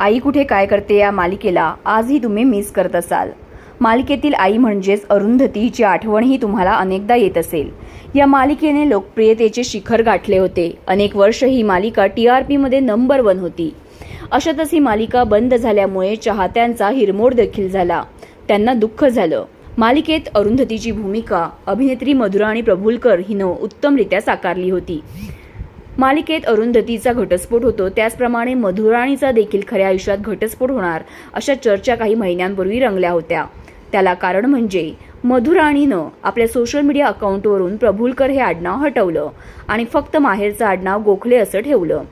आई कुठे काय करते या मालिकेला आजही तुम्ही मिस करत असाल. मालिकेतील आई म्हणजेच अरुंधती हिची आठवणही तुम्हाला अनेकदा येत असेल. या मालिकेने लोकप्रियतेचे शिखर गाठले होते. अनेक वर्ष ही मालिका टी आर पीमध्ये नंबर वन होती. अशातच ही मालिका बंद झाल्यामुळे चाहत्यांचा हिरमोड देखील झाला. त्यांना दुःख झालं. मालिकेत अरुंधतीची भूमिका अभिनेत्री मधुराणी प्रभुलकर हिनं उत्तमरित्या साकारली होती. मालिकेत अरुंधतीचा घटस्फोट होतो. त्याचप्रमाणे मधुराणीचा देखील खऱ्या आयुष्यात घटस्फोट होणार अशा चर्चा काही महिन्यांपूर्वी रंगल्या होत्या. त्याला कारण म्हणजे मधुराणीनं आपल्या सोशल मीडिया अकाउंटवरून प्रभुलकर हे आडनाव हटवलं आणि फक्त माहेरचं आडनाव गोखले असं ठेवलं.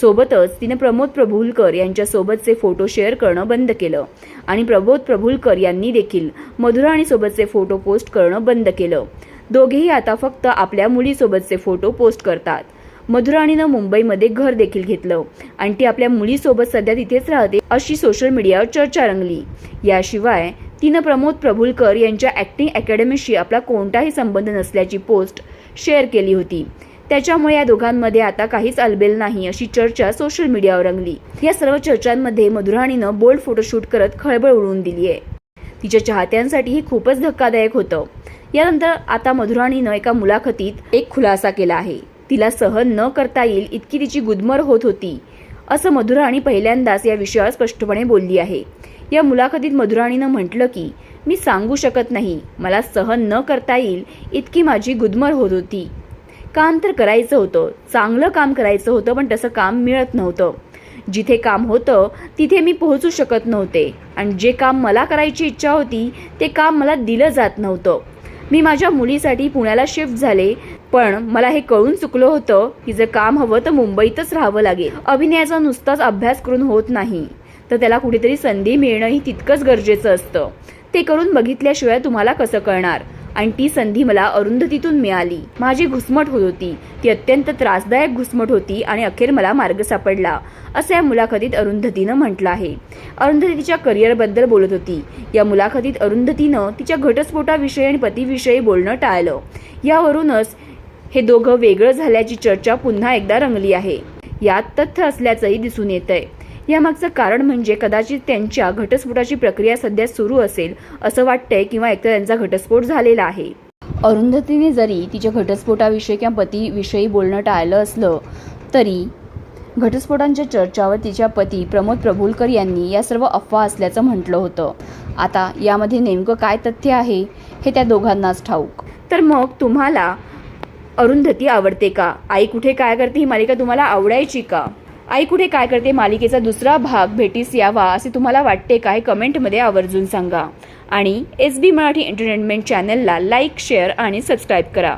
सोबतच तिने प्रमोद प्रभुलकर यांच्यासोबतचे फोटो शेअर करणं बंद केलं आणि प्रबोध प्रभुलकर यांनी देखील मधुराणीसोबतचे फोटो पोस्ट करणं बंद केलं. दोघेही आता फक्त आपल्या मुलीसोबतचे फोटो पोस्ट करतात. मधुराणीनं मुंबईमध्ये घर देखील घेतलं. आणि ती आपल्या मुलीसोबत सध्या तिथेच राहते अशी सोशल मीडियावर चर्चा रंगली. याशिवाय तिनं प्रमोद प्रभुलकर यांच्या ॲक्टिंग अकॅडमीशी आपला कोणताही संबंध नसल्याची पोस्ट शेअर केली होती. त्याच्यामुळे या दोघांमध्ये आता काहीच अलबेल नाही अशी चर्चा सोशल मीडियावर रंगली. या सर्व चर्चांमध्ये मधुराणीनं बोल्ड फोटोशूट करत खळबळ उडवून दिली आहे. तिच्या चाहत्यांसाठी हे खूपच धक्कादायक होतं. यानंतर आता मधुराणीनं एका मुलाखतीत एक खुलासा केला आहे. तिला सहन न करता येईल इतकी तिची गुदमर होत होती. असं मधुराणी पहिल्यांदाच या विषयावर स्पष्टपणे बोलली आहे. या मुलाखतीत मधुराणीनं म्हटलं की मी सांगू शकत नाही. मला सहन न करता येईल इतकी माझी गुदमर होत होती. काम तर करायचं होतं. चांगलं काम करायचं होतं पण तसं काम मिळत नव्हतं. जिथे काम होतं तिथे मी पोहोचू शकत नव्हते. आणि जे काम मला करायची इच्छा होती ते काम मला दिलं जात नव्हतं. मी माझ्या मुलीसाठी पुण्याला शिफ्ट झाले पण मला हे कळून चुकलं होतं की जर काम हवं तर मुंबईतच राहावं लागेल. अभिनयाचा नुसताच अभ्यास करून होत नाही. तर त्याला कुठेतरी संधी मिळणंही तितकंच गरजेचं असतं. ते करून बघितल्याशिवाय तुम्हाला कसं कळणार? आणि ती संधी मला अरुंधतीतून मिळाली. माझी घुसमट होत होती. ती अत्यंत त्रासदायक घुसमट होती आणि अखेर मला मार्ग सापडला असं या मुलाखतीत अरुंधतीनं म्हटलं आहे. अरुंधती तिच्या करिअरबद्दल बोलत होती. या मुलाखतीत अरुंधतीनं तिच्या घटस्फोटाविषयी आणि पतीविषयी बोलणं टाळलं. यावरूनच हे दोघं वेगळं झाल्याची चर्चा पुन्हा एकदा रंगली आहे. यात तथ्य असल्याचंही दिसून येत आहे यामागचं कारण म्हणजे कदाचित त्यांच्या घटस्फोटाची प्रक्रिया सध्या सुरू असेल असं वाटतंय किंवा एकतर त्यांचा घटस्फोट झालेला आहे. अरुंधतीने जरी तिच्या घटस्फोटाविषयी किंवा पतीविषयी बोलणं टाळलं असलं तरी घटस्फोटांच्या चर्चावर तिच्या पती प्रमोद प्रभुलकर यांनी या सर्व अफवा असल्याचं म्हटलं होतं. आता यामध्ये नेमकं काय तथ्य आहे हे त्या दोघांनाच ठाऊक. तर मग तुम्हाला अरुंधती आवडते का? आई कुठे काय करते ही मालिका तुम्हाला आवडायची का? आई कुठे काय करते? मालिकेचा दुसरा भाग भेटीस यावा असे तुम्हाला वाटते काय कमेंटमध्ये आवर्जून सांगा. आणि एस बी मराठी एंटरटेनमेंट चॅनलला लाईक शेअर आणि सबस्क्राईब करा.